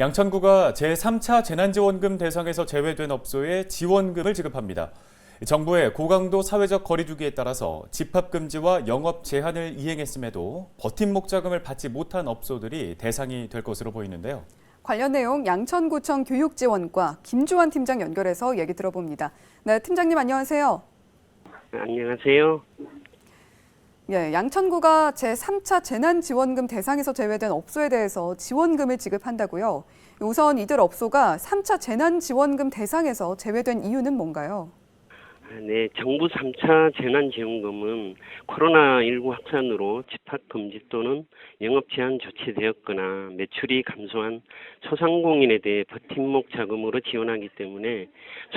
양천구가 제3차 재난지원금 대상에서 제외된 업소에 지원금을 지급합니다. 정부의 고강도 사회적 거리두기에 따라서 집합금지와 영업 제한을 이행했음에도 버팀목 자금을 받지 못한 업소들이 대상이 될 것으로 보이는데요. 관련 내용 양천구청 교육지원과 김주환 팀장 연결해서 얘기 들어봅니다. 네, 팀장님 안녕하세요. 안녕하세요. 예, 양천구가 제3차 재난지원금 대상에서 제외된 업소에 대해서 지원금을 지급한다고요. 우선 이들 업소가 3차 재난지원금 대상에서 제외된 이유는 뭔가요? 네, 정부 3차 재난지원금은 코로나19 확산으로 집합 금지 또는 영업 제한 조치되었거나 매출이 감소한 소상공인에 대해 버팀목 자금으로 지원하기 때문에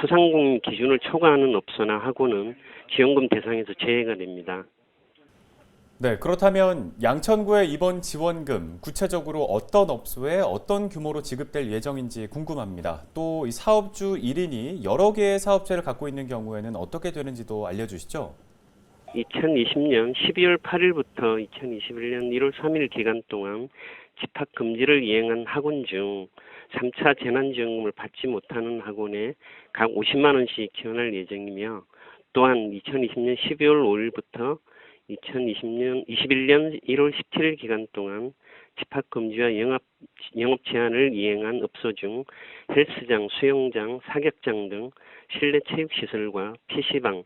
소상공인 기준을 초과하는 업소나 학원은 지원금 대상에서 제외가 됩니다. 네, 그렇다면 양천구의 이번 지원금 구체적으로 어떤 업소에 어떤 규모로 지급될 예정인지 궁금합니다. 또이 사업주 1인이 여러 개의 사업체를 갖고 있는 경우에는 어떻게 되는지도 알려주시죠. 2020년 12월 8일부터 2021년 1월 3일 기간 동안 집합 금지를 이행한 학원 중 3차 재난지원금을 받지 못하는 학원에 각 50만 원씩 지원할 예정이며 또한 2020년 12월 5일부터 2020년 21년 1월 17일 기간 동안 집합 금지와 영업 영업 제한을 이행한 업소 중 헬스장, 수영장, 사격장 등 실내 체육 시설과 PC방,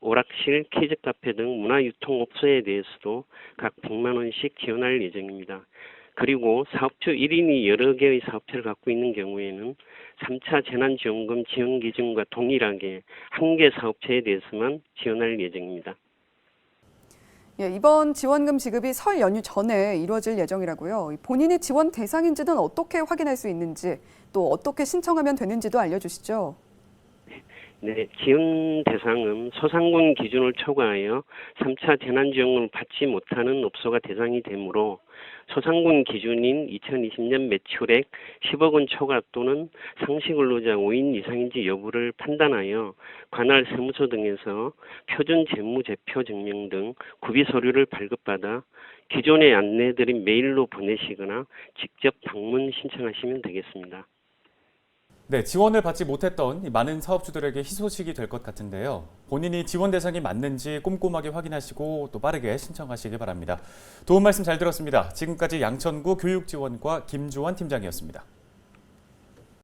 오락실, 키즈 카페 등 문화 유통 업소에 대해서도 각 100만 원씩 지원할 예정입니다. 그리고 사업주 1인이 여러 개의 사업체를 갖고 있는 경우에는 3차 재난지원금 지원 기준과 동일하게 한 개 사업체에 대해서만 지원할 예정입니다. 예, 이번 지원금 지급이 설 연휴 전에 이루어질 예정이라고요. 본인이 지원 대상인지는 어떻게 확인할 수 있는지 또 어떻게 신청하면 되는지도 알려주시죠. 네, 지원 대상은 소상공인 기준을 초과하여 3차 재난지원금을 받지 못하는 업소가 대상이 되므로 소상공인 기준인 2020년 매출액 10억 원 초과 또는 상시 근로자 5인 이상인지 여부를 판단하여 관할 세무서 등에서 표준 재무제표 증명 등 구비 서류를 발급받아 기존에 안내드린 메일로 보내시거나 직접 방문 신청하시면 되겠습니다. 네, 지원을 받지 못했던 이 많은 사업주들에게 희소식이 될 것 같은데요. 본인이 지원 대상이 맞는지 꼼꼼하게 확인하시고 또 빠르게 신청하시기 바랍니다. 도움 말씀 잘 들었습니다. 지금까지 양천구 교육지원과 김주환 팀장이었습니다.